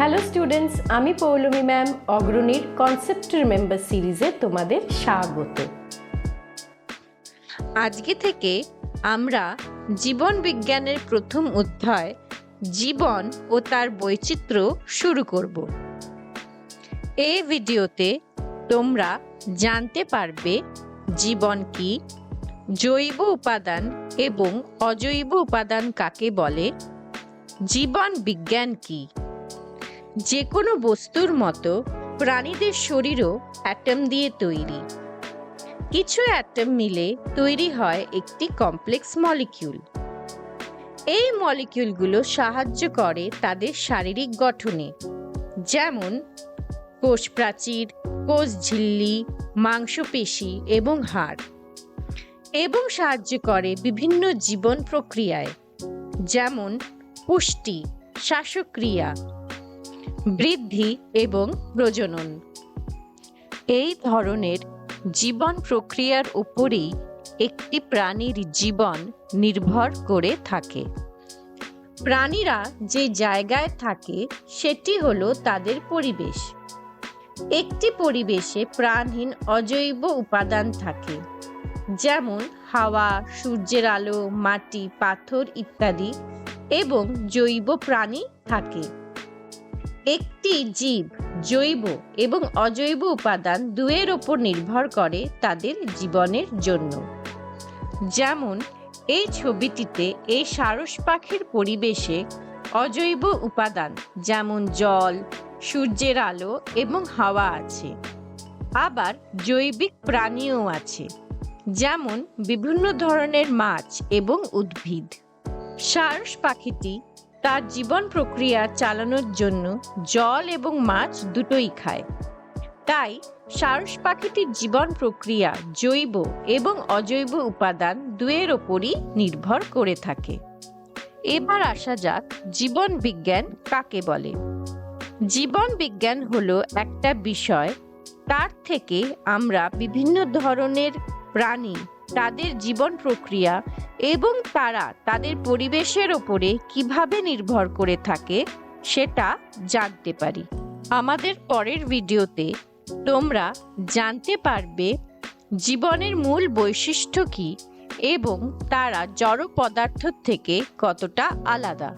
Hello students আমি Poulami ma'am অগ্রণীর concept member সিরিজে তোমাদের স্বাগত। আজকে থেকে আমরা জীবন বিজ্ঞানের প্রথম অধ্যায়, জীবন ও তার বৈচিত্র্য শুরু করব। এই ভিডিওতে তোমরা জানতে পারবে জীবন কি, জৈব উপাদান এবং অজৈব উপাদান কাকে বলে, জীবন বিজ্ঞান কি। যে কোনো বস্তুর মতো প্রাণীদের শরীরও অ্যাটম দিয়ে তৈরি। কিছু অ্যাটম মিলে তৈরি হয় একটি কমপ্লেক্স মলিকিউল। এই মলিকিউলগুলো সাহায্য করে তাদের শারীরিক গঠনে, যেমন কোষ প্রাচীর কোষ ঝিল্লি মাংসপেশি এবং হাড়, এবং সাহায্য করে বিভিন্ন জীবন প্রক্রিয়ায়, যেমন পুষ্টি, শ্বাসক্রিয়া বৃদ্ধি এবং প্রজনন। এই ধরনের জীবন প্রক্রিয়ার উপরেই একটি প্রাণীর জীবন নির্ভর করে থাকে। প্রাণীরা যে জায়গায় থাকে, সেটি হলো তাদের পরিবেশ। একটি পরিবেশে প্রাণহীন অজৈব উপাদান থাকে, যেমন হাওয়া, সূর্যের আলো, মাটি, পাথর ইত্যাদি এবং জৈব প্রাণী থাকে। একটি জীব, জৈব এবং অজৈব উপাদান দুয়ের ওপর নির্ভর করে তাদের জীবনের জন্য। যেমন, এই ছবিটিতে এই সারস পাখির পরিবেশে অজৈব উপাদান যেমন জল, সূর্যের আলো এবং হাওয়া আছে। আবার জৈবিক প্রাণীও আছে, যেমন বিভিন্ন ধরনের মাছ এবং উদ্ভিদ। সারস পাখিটি তার জীবন প্রক্রিয়া চালানোর জন্য জল এবং মাছ দুটোই খায়। তাই সারস পাখিটির জীবন প্রক্রিয়া জৈব এবং অজৈব উপাদান দুয়ের ওপরই নির্ভর করে থাকে। এবার আসা যাক জীবন বিজ্ঞান কাকে বলে। জীবন বিজ্ঞান হলো একটা বিষয়, তার থেকে আমরা বিভিন্ন ধরনের প্রাণী, তাদের জীবন প্রক্রিয়া এবং তারা তাদের পরিবেশের ওপরে কীভাবে নির্ভর করে থাকে সেটা জানতে পারি। আমাদের পরের ভিডিওতে তোমরা জানতে পারবে জীবনের মূল বৈশিষ্ট্য কী এবং তারা জড় পদার্থ থেকে কতটা আলাদা।